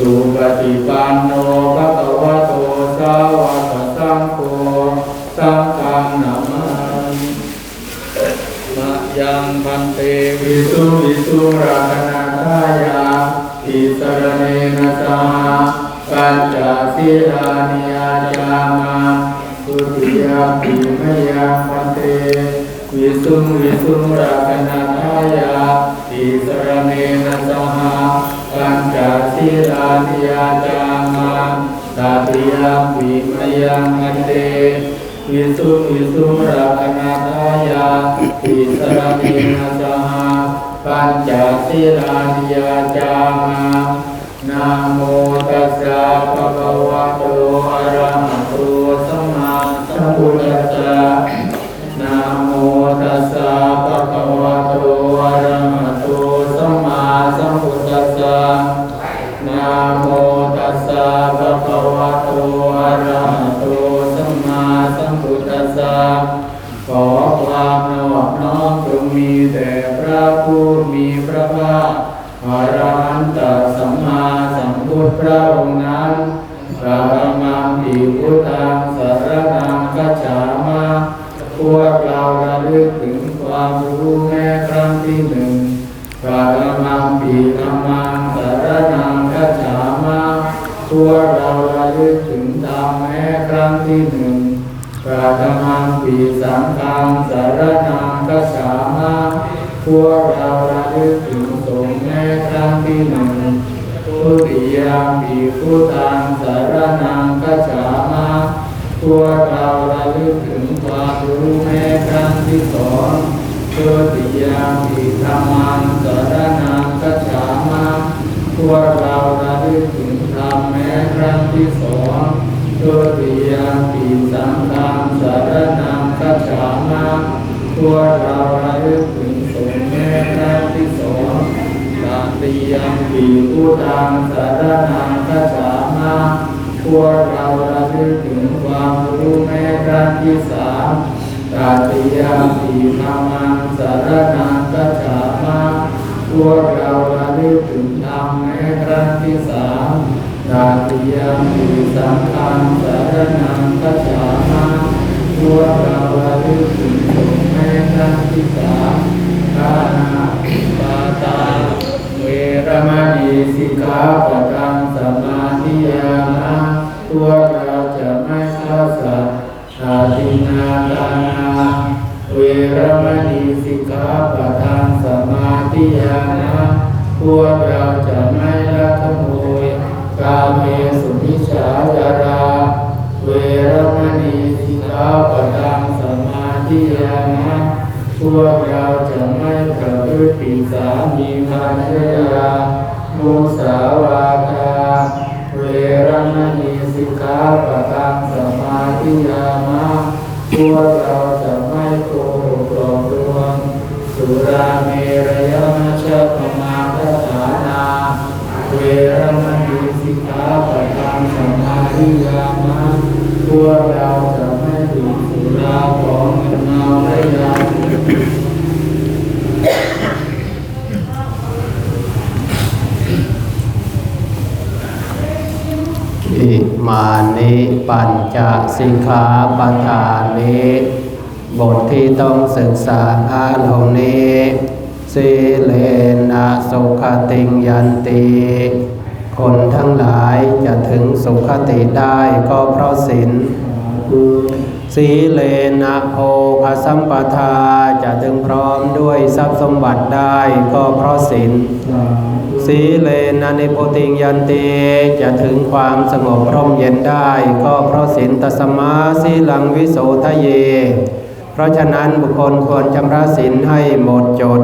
สุปฏิปันโนภะคะวะโตสาวกสังโฆสังฆังนามามิมะยังพันเตวิสุวิสุราคณาทายาอิสรเนนะสหปัญจศีลานิยาจามาทุติยมปีมยังพันเตวิสุวิสุรักนาทายาอิ สรเนนะสหปัญจศีลานิยาจามาตติยมปีมยังพันเตวิสุงวิสุงรักนาทายาอิสรเนนะสหปัญจศีลานิยาจามานะโมตัสสะภะคะวะโตอะระหะโต นะโมตัสสะภะคะวะโตอะระหะโตสัมมาสัมพุทธัสสะขอความนอบน้อมจงมีแด่พระผู้มีพระภาคอรหันตสัมมาสัมพุทธพระองค์นั้นพระมังปีพุทธัง ที่หนึ่งพระธรรมังปีสังฆังสารนังกัจฉามาพวกเราระลึกถึงสงฆ์แม้ครั้งที่หนึ่งทุติยามปีพุทธังสารนังกัจฉามาพวกเราระลึกถึงความรู้แม้ครั้งที่สองทุติยามปีธรรมังสารนังกัจฉามาพวกเราระลึกถึงธรรมแม้ครั้งที่สองทุติ ยามปีสังฆังสารนังกัจฉามาพวเราระลึกถึงสงฆ์แม่ครั้งที่สองตาติยังปีพุทธังสารนังกัจฉามาพวเราระลึกถึงความรู้แม่ครั้งที่สามตาติยังปีธรรมังสารนังกัจฉา พวกเราระลึกถึงธรรมแม่ครั้งที่สามตาติยังปีสังฆังสารนังกัจฉามาพวกเราระลึกถึงสงฆ์แม่ครั้งที่สามทานาปาตาเวรมณีสิกขาปะทังสมาธิยามาพวกเราจะไม่ฆ่าสัตว์ชาตินาตานาเวรมณีสิกขา พวกเราจะไม่ลักขโมยกาเมสุมิชาจารา เวรมณีสิกขาปะทังสมาธิยามะพวกเราจะไม่ประพฤติผิดสามีภรรยามุสาวาทาเวรมณีสิกขาปะทังสมาธิยามะพวกเรา อิมานิปัญจสิกขาปทานิบทที่ต้องศึกษาอาลงนี้สิเลนะสุขติงยันติคนทั้งหลายจะถึงสุขติได้ก็เพราะศีล สีเลนะโภคสัมปทาจะถึงพร้อมด้วยทรัพย์สมบัติได้ก็เพราะศีลสาธุสีเลนะนิโพติงยันติจะถึงความสงบร่มเย็นได้ก็เพราะศีลตัสมาสีลังวิโสทะเย เพราะฉะนั้นบุคคลควรชำระศีลให้หมดจด